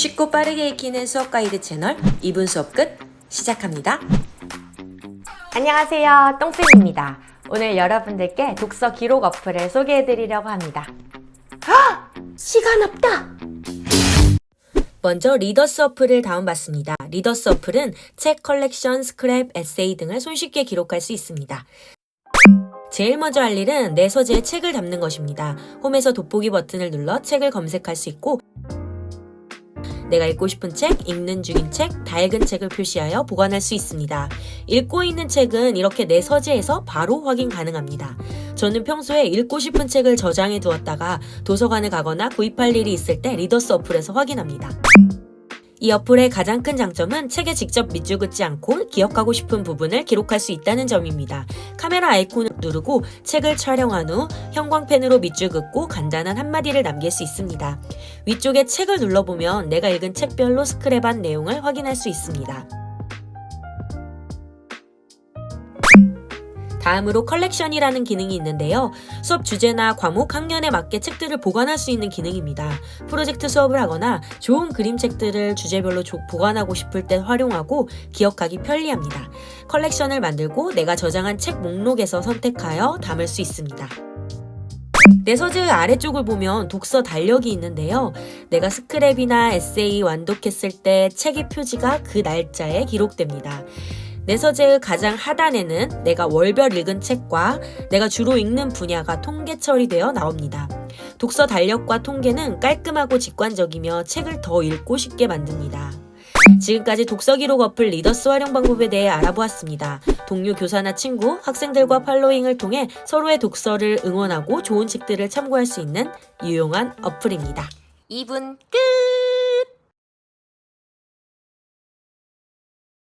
쉽고 빠르게 익히는 수업 가이드 채널 2분 수업 끝 시작합니다. 안녕하세요. 똥쌤입니다. 오늘 여러분들께 독서 기록 어플을 소개해드리려고 합니다. 시간 없다! 먼저 리더스 어플을 다운받습니다. 리더스 어플은 책 컬렉션, 스크랩, 에세이 등을 손쉽게 기록할 수 있습니다. 제일 먼저 할 일은 내 서재에 책을 담는 것입니다. 홈에서 돋보기 버튼을 눌러 책을 검색할 수 있고 내가 읽고 싶은 책, 읽는 중인 책, 다 읽은 책을 표시하여 보관할 수 있습니다. 읽고 있는 책은 이렇게 내 서재에서 바로 확인 가능합니다. 저는 평소에 읽고 싶은 책을 저장해 두었다가 도서관을 가거나 구입할 일이 있을 때 리더스 어플에서 확인합니다. 이 어플의 가장 큰 장점은 책에 직접 밑줄 긋지 않고 기억하고 싶은 부분을 기록할 수 있다는 점입니다. 카메라 아이콘을 누르고 책을 촬영한 후 형광펜으로 밑줄 긋고 간단한 한마디를 남길 수 있습니다. 위쪽에 책을 눌러보면 내가 읽은 책별로 스크랩한 내용을 확인할 수 있습니다. 다음으로 컬렉션이라는 기능이 있는데요. 수업 주제나 과목, 학년에 맞게 책들을 보관할 수 있는 기능입니다. 프로젝트 수업을 하거나 좋은 그림책들을 주제별로 조- 보관하고 싶을 때 활용하고 기억하기 편리합니다. 컬렉션을 만들고 내가 저장한 책 목록에서 선택하여 담을 수 있습니다. 내 서재 아래쪽을 보면 독서 달력이 있는데요. 내가 스크랩이나 에세이 완독했을 때 책의 표지가 그 날짜에 기록됩니다. 내 서재의 가장 하단에는 내가 월별 읽은 책과 내가 주로 읽는 분야가 통계 처리되어 나옵니다. 독서 달력과 통계는 깔끔하고 직관적이며 책을 더 읽고 싶게 만듭니다. 지금까지 독서 기록 어플 리더스 활용 방법에 대해 알아보았습니다. 동료 교사나 친구, 학생들과 팔로잉을 통해 서로의 독서를 응원하고 좋은 책들을 참고할 수 있는 유용한 어플입니다. 2분 끝!